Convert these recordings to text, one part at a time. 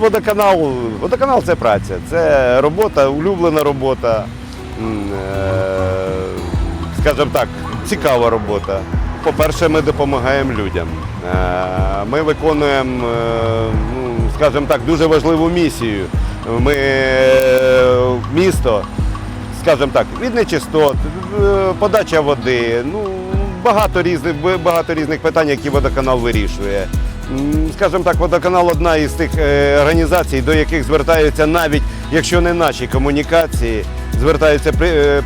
Водоканал, водоканал це праця, це робота, улюблена робота, е, скажімо так, цікава робота. По-перше, ми допомагаємо людям. Е, Ми виконуємо, е, ну, скажімо так, дуже важливу місію. Ми е, місто, скажімо так, від нечистот, подача води, ну, багато різних, багато різних питань, які водоканал вирішує. Скажімо так, водоканал одна із тих організацій, до яких звертаються навіть якщо не наші комунікації, звертаються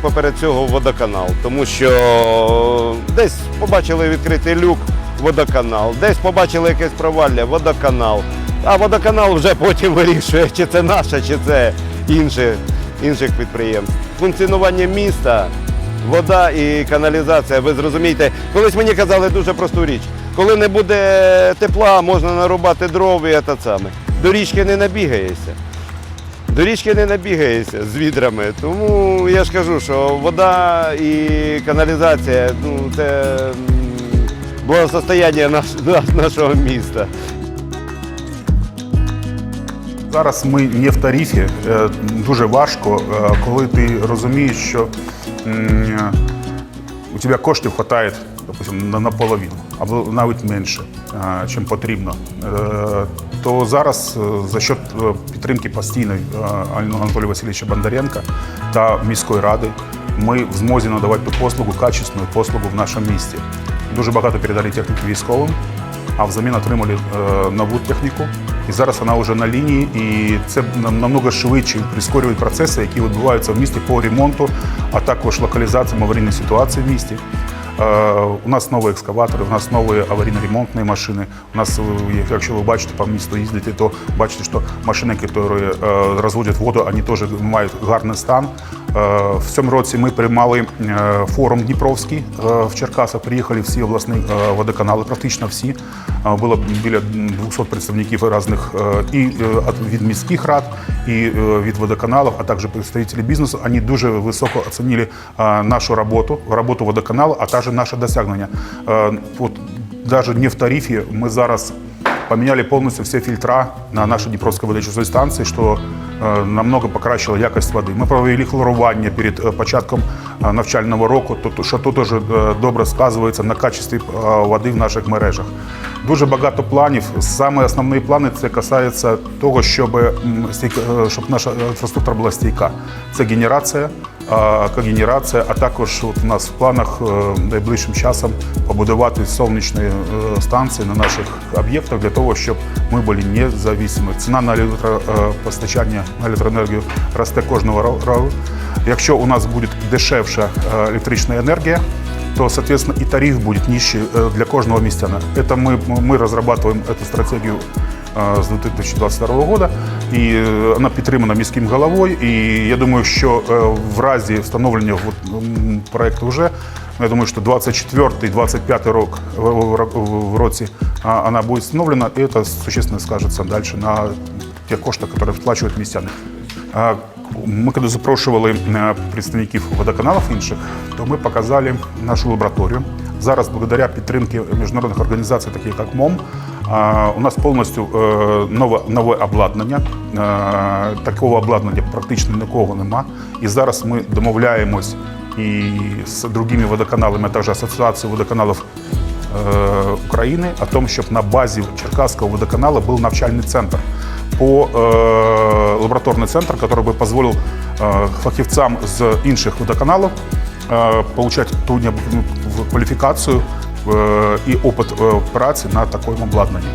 поперед цього водоканал. Тому що десь побачили відкритий люк водоканал, десь побачили якесь провалля, водоканал. А водоканал вже потім вирішує, чи це наше, чи це інше, інших підприємств. Функціонування міста, вода і каналізація, ви зрозумієте, колись мені казали дуже просту річ. Коли не буде тепла, можна нарубати дров і те саме. До річки не набігаєшся. До річки не набігаєшся з відрами. Тому я ж кажу, що вода і каналізація ну, це благосостояння наш, наш- нашого міста. Зараз ми не в тарифі. Е, Дуже важко, е, коли ти розумієш, що у тебе коштів вистачає, допустим, наполовину, або навіть менше, е, чим потрібно. Е, То зараз е, за счет е, підтримки постійної е, Анатолія Васильовича Бондаренка та міської ради ми в змозі надавати ту послугу, качественну послугу в нашому місті. Дуже багато передали техніки військовим а взамін отримали е, нову техніку. І зараз вона вже на лінії, і це намного швидше прискорює процеси, які відбуваються в місті по ремонту, а також локалізаціям аварійної ситуації в місті. Е, У нас нові екскаватори, у нас нові аварійно-ремонтні машини. У нас, е, якщо ви бачите по місту їздите, то бачите, що машини, які розводять воду, вони теж мають гарний стан. Е, В цьому році ми приймали е, форум Дніпровський е, в Черкасах. Приїхали всі обласні водоканали, практично всі. Було біля 200 представників різних і від міських рад, і від водоканалів, а також представники бізнесу. Вони дуже високо оцінили нашу роботу, роботу водоканалу, а також наше досягнення. От навіть не в тарифі ми зараз поменяли полностью все фильтра на нашей Днепровской водочистой станции, что э, намного покращила якість води. Ми провели хлорування перед е, початком е, навчального року, що дуже е, добре сказується на качестві е, води в наших мережах. Дуже багато планів. Саме основні плани це касається того, щоб, е, щоб наша інфраструктура була стійка. Це генерація, когенерація, а також от у нас в планах е, найближчим часом побудувати сонячні е, станції на наших об'єктах для того, щоб ми були независимі. Ціна на електропостачання на електроенергію росте кожного ро- року. Якщо у нас буде дешевша е, електрична енергія, то, соответственно, и тариф будет нищий э, для каждого містяна. Это мы, мы разрабатываем эту стратегию э, з 2022 года, і е, вона підтримана міським головою. І я думаю, що е, в разі встановлення проекту вже, я думаю, що 24-25 рок в- році вона буде встановлена, і це существенно скажеться далі на тих коштах, які сплачують містяни. Ми коли запрошували е, представників водоканалів інших, то ми показали нашу лабораторію. Зараз, благодаря підтримці міжнародних організацій, таких як МОМ, у нас повністю е, нове, нове обладнання. Е, Такого обладнання практично нікого нема. І зараз ми домовляємось і з другими водоканалами, а також асоціацією водоканалів э, Украины о том, щоб на базі Черкасского водоканала был навчальный центр по э, лабораторний центр, который бы позволил э, фахівцам з інших водоканалів э, получать ту необхідну кваліфікацію э, і опит э, праці на такому обладнанні.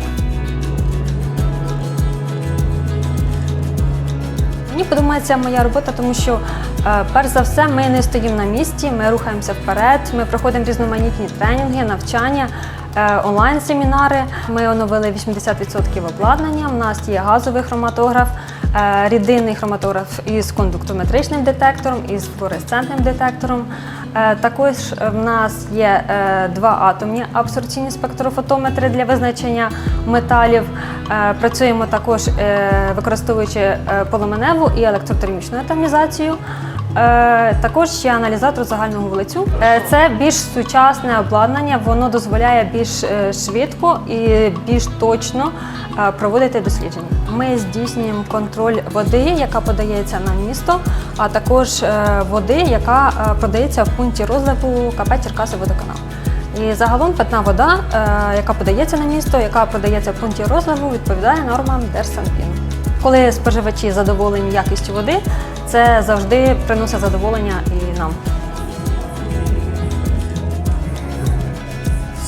Мені подобається моя робота, тому що е, перш за все ми не стоїмо на місці, ми рухаємося вперед. Ми проходимо різноманітні тренінги, навчання, онлайн-семінари. Ми оновили 80% обладнання. У нас є газовий хроматограф, е, рідинний хроматограф із кондуктометричним детектором, із флуоресцентним детектором. Е, Також в нас є е, два атомні абсорбційні спектрофотометри для визначення металів. Е, Працюємо також е, використовуючи е, полуменеву і електротермічну атомізацію. Е, Також ще аналізатор загального вулицю. Е, Це більш сучасне обладнання, воно дозволяє більш е, швидко і більш точно проводити дослідження. Ми здійснюємо контроль води, яка подається на місто, а також води, яка е, продається в пункті розливу КП Черкаси водоканал. І загалом питна вода, яка подається на місто, яка продається в пункті розливу, відповідає нормам Держсанпіну. Коли споживачі задоволені якістю води, це завжди приносить задоволення і нам.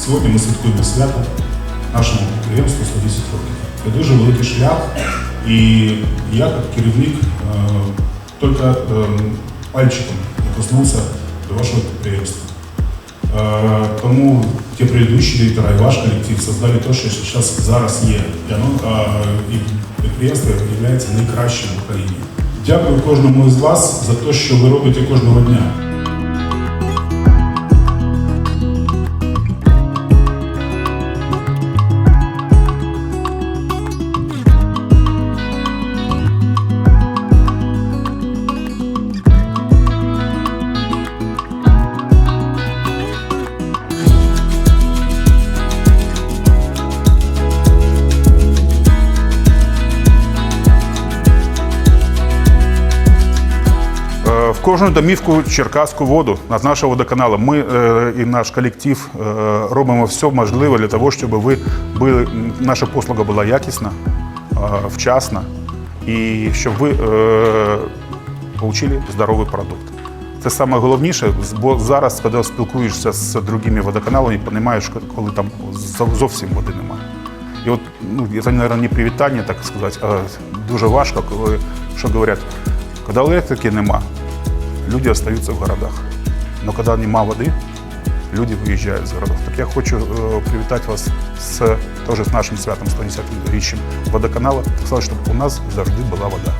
Сьогодні ми святкуємо свято нашому підприємству 110 років. Це дуже великий шлях, і я, як керівник, е, тільки е, пальчиком прикоснувся до вашого підприємства. Е, Тому ті предыдущі директора і ваш колектив создали те, що зараз, є. І, воно, яке є найкращим в Україні. Дякую кожному із вас за те, що ви робите кожного дня. Кожну домівку черкаську воду з нашого водоканалу. Ми е, і наш колектив е, робимо все можливе для того, щоб ви були, наша послуга була якісна, е, вчасна і щоб ви е, отримали здоровий продукт. Це саме головніше, бо зараз, коли спілкуєшся з другими водоканалами, розумієш, коли там зовсім води немає. І от ну, це, мабуть, не привітання, так сказати, а дуже важко, коли що говорять, коли електрики нема, люди остаются в городах. Но коли нема води, люди виїжджають з городов. Так я хочу э, привітати вас з теж з нашим святом 110-річчям водоканала. сказать, чтобы у нас завжди була вода.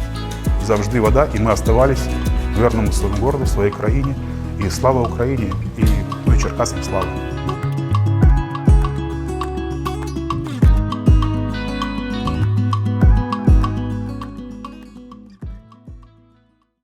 Завжди вода, і ми оставались верному своєму городу, своей країні. І слава Україні, і, ну, и Черкасам слава.